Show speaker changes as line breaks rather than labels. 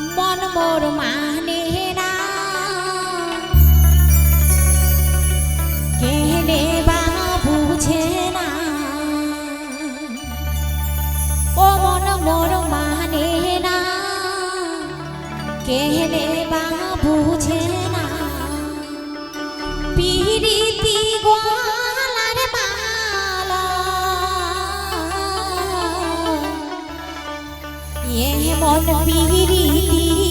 মন মোর মানে না। কেনে বা বুঝে না। মন মোর মানে না। কেনে মন পিরিতি